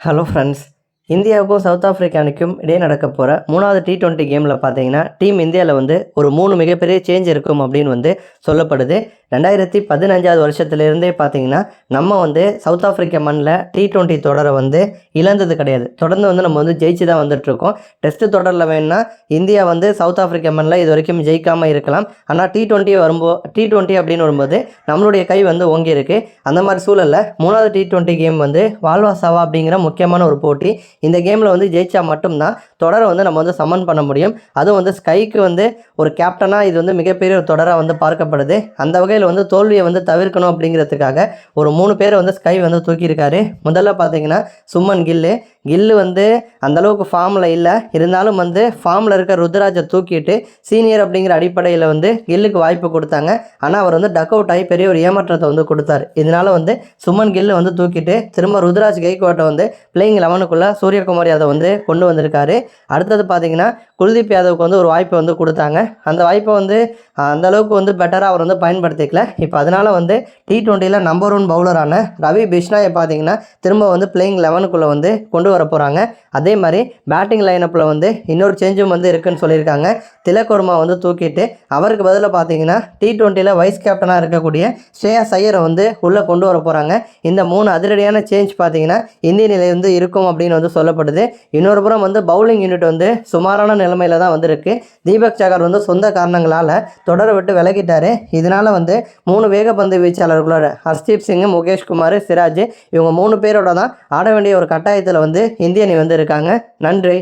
Hello friends இந்தியாவுக்கும் south ஆஃப்ரிக்கானுக்கும் இடையே நடக்க போகிற மூணாவது டி டுவெண்ட்டி கேமில் பார்த்தீங்கன்னா டீம் இந்தியாவில் வந்து ஒரு மூணு மிகப்பெரிய சேஞ்ச் இருக்கும் அப்படின்னு வந்து சொல்லப்படுது. ரெண்டாயிரத்தி பதினஞ்சாவது வருஷத்துலேருந்தே பார்த்தீங்கன்னா நம்ம வந்து சவுத் ஆஃப்ரிக்கா மண்ணில் டி டுவெண்ட்டி தொடரை வந்து இழந்தது கிடையாது. தொடர்ந்து வந்து நம்ம வந்து ஜெயிச்சு தான் வந்துட்டுருக்கோம். டெஸ்ட் தொடரில் வேணும்னா இந்தியா வந்து சவுத் ஆஃப்ரிக்கா மண்ணில் இது வரைக்கும் ஜெயிக்காமல் இருக்கலாம். ஆனால் டி ட்வெண்ட்டி வரும்போ டி ட்வெண்ட்டி அப்படின்னு வரும்போது நம்மளுடைய கை வந்து ஓங்கியிருக்கு அந்த மாதிரி சூழலில் மூணாவது டி ட்வெண்ட்டி கேம் வந்து வால்வா சாவா அப்படிங்கிற முக்கியமான ஒரு போட்டி. இந்த கேமில் வந்து ஜெயிச்சா மட்டும்தான் தொடரை வந்து நம்ம வந்து சம்மன் பண்ண முடியும். அதுவும் வந்து ஸ்கைக்கு வந்து ஒரு கேப்டனாக இது வந்து மிகப்பெரிய ஒரு தொடராக வந்து பார்க்கப்படுது. அந்த வகை வகையில் வந்து தோல்வியை வந்து தவிர்க்கணும் அப்படிங்கிறதுக்காக ஒரு மூணு பேரை வந்து ஸ்கை வந்து தூக்கியிருக்காரு. முதல்ல பார்த்தீங்கன்னா சுமன் கில்லு கில்லு வந்து அந்தளவுக்கு ஃபார்மில் இல்லை. இருந்தாலும் வந்து ஃபார்மில் இருக்க ருத்ராஜை தூக்கிட்டு சீனியர் அப்படிங்கிற அடிப்படையில் வந்து கில்லுக்கு வாய்ப்பு கொடுத்தாங்க. ஆனால் அவர் வந்து டக் அவுட் ஆகி பெரிய ஒரு ஏமாற்றத்தை வந்து கொடுத்தார். இதனால வந்து சுமன் கில்லு வந்து தூக்கிட்டு திரும்ப ருத்ராஜ் கைகோட்டை வந்து பிளேயிங் லெவனுக்குள்ளே சூரியகுமார் யாதவ் வந்து கொண்டு வந்திருக்காரு. அடுத்தது பார்த்தீங்கன்னா குல்தீப் யாதவுக்கு வந்து ஒரு வாய்ப்பை வந்து கொடுத்தாங்க. அந்த வாய்ப்பை வந்து அந்தளவுக்கு வந்து பெட்டராக அவர் வந்து பயன்படுத்திக்கல. இப்போ அதனால் வந்து டி ட்வெண்ட்டியில் நம்பர் ஒன் பவுலரான ரவி பிஷ்னாயை பார்த்தீங்கன்னா திரும்ப வந்து பிளேயிங் லெவனுக்குள்ளே வந்து கொண்டு வர போகிறாங்க அதே மாதிரி பேட்டிங் லைனப்பில் வந்து இன்னொரு சேஞ்சும் வந்து இருக்குன்னு சொல்லியிருக்காங்க. திலக்கோர்மா வந்து தூக்கிட்டு அவருக்கு பதிலாக பார்த்தீங்கன்னா டி டுவெண்ட்டியில் வைஸ் கேப்டனாக இருக்கக்கூடிய ஸ்ரேயா சையரை வந்து உள்ளே கொண்டு வர போகிறாங்க இந்த மூணு அதிரடியான சேஞ்ச் பார்த்தீங்கன்னா இந்திய நிலை வந்து இருக்கும் அப்படின்னு வந்து சொல்லப்படுது. இன்னொரு புறம் வந்து பவுலிங் யூனிட் வந்து சுமாரான நிலைமையில் தான் வந்திருக்கு. தீபக் சகர் வந்து சொந்த காரணங்களால் தொடரை விட்டு விலகிட்டார். இதனால வந்து மூணு வேகப்பந்து வீச்சாளர்களோட ஹர்ஸ்தீப் சிங் முகேஷ்குமார் சிராஜ் இவங்க மூணு பேரோட தான் ஆட வேண்டிய ஒரு கட்டாயத்தில் வந்து வந்து இந்திய அணி வந்து இருக்காங்க நன்றி.